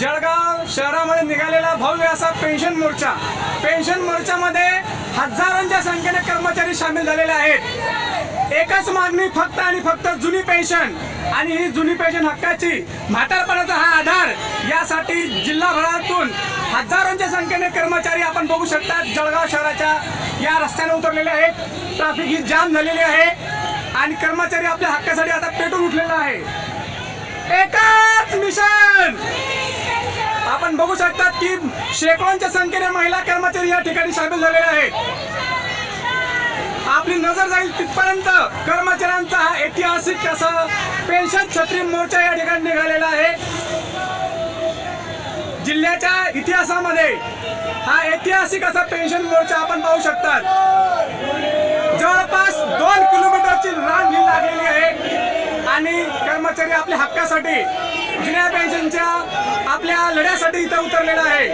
जळगाव शहरामध्ये निघालेला भव्य असा पेन्शन मोर्चा. पेन्शन मोर्चामध्ये हजारांच्या संख्येने कर्मचारी सामील झालेले आहेत. एकच मागणी फक्त आणि फक्त जुनी पेन्शन. आणि ही जुनी पेन्शन हक्काची म्हातारपणाचा हा आधार यासाठी जिल्हाभरातून हजारोंच्या संख्येने कर्मचारी आपण बघू शकतात. जळगाव शहराच्या या रस्त्याने उतरलेले आहेत. ट्रॅफिक ही जाम झालेली आहे. आणि कर्मचारी आपल्या हक्कासाठी आता पेटून उठलेला आहे. एकाच मिशन! आपण बघू शकतात की शेकडोंच्या संख्येने महिला कर्मचारी या ठिकाणी सामील झालेले आहेत. आपली नजर जाईल तिथपर्यंत कर्मचाऱ्यांचा हा ऐतिहासिक असा पेन्शन छत्री मोर्चा या ठिकाणी निघालेला आहे. जिल्ह्याच्या इतिहासामध्ये हा ऐतिहासिक असा पेन्शन मोर्चा आपण पाहू शकतात. जवळपास दोन किलोमीटरची रांग ही लागलेली आहे आणि कर्मचारी आपल्या हक्कासाठी जुन्या पेन्शनच्या आपल्या लढ्यासाठी इथं उतरलेला आहे.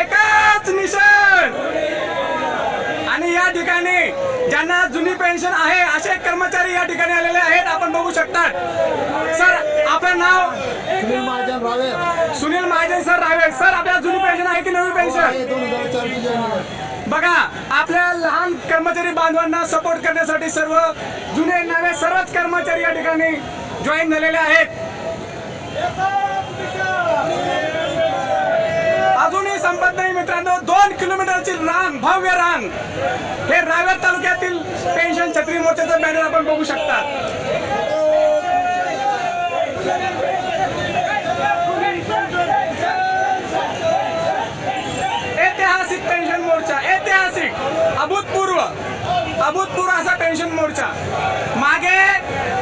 एकच मिशन! आणि या ठिकाणी ज्यांना जुनी पेन्शन आहे असे कर्मचारी या ठिकाणी आलेले आहेत. आपण बघू शकतात. सर आपलं नाव? सुनील महाजन रावे सुनील महाजन सर रावे सर आपल्याला जुनी पेन्शन आहे की नवी पेन्शन? बघा आपल्या लहान कर्मचारी बांधवांना सपोर्ट करण्यासाठी सर्व जुने नवे सर्वच कर्मचारी या ठिकाणी जॉईन झालेले आहेत. अजूनही संपत नाही मित्रांनो दोन किलोमीटरची रांग भव्य रांग हे रावेर तालुक्यातील पेन्शन छत्री मोर्चाचं बॅनर आपण बघू शकता ऐतिहासिक पेन्शन मोर्चा ऐतिहासिक अभूतपूर्व अभूतपूर्व असा पेन्शन मोर्चा. मागे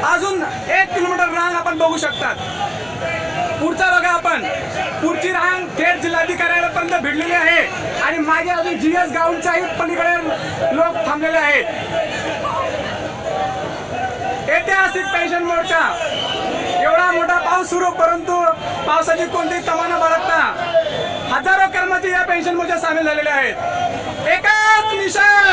अजून एक किलोमीटर रांग आपण बघू शकतात. पुढचा बघा आपण. पुढची रांग थेट जिल्हाधिकाऱ्यापर्यंत भिडलेली आहे. आणि मागे अजून जी एस गाऊनच्याही पलीकडे लोक थांबलेले आहेत. ऐतिहासिक पेन्शन मोर्चा. एवढा मोठा पाऊस सुरू परंतु पावसाची कोणतीही तमाना बाळगता हजारो कर्मचारी या पेन्शन मोर्चात सामील झालेले आहेत. एकाच निशाण.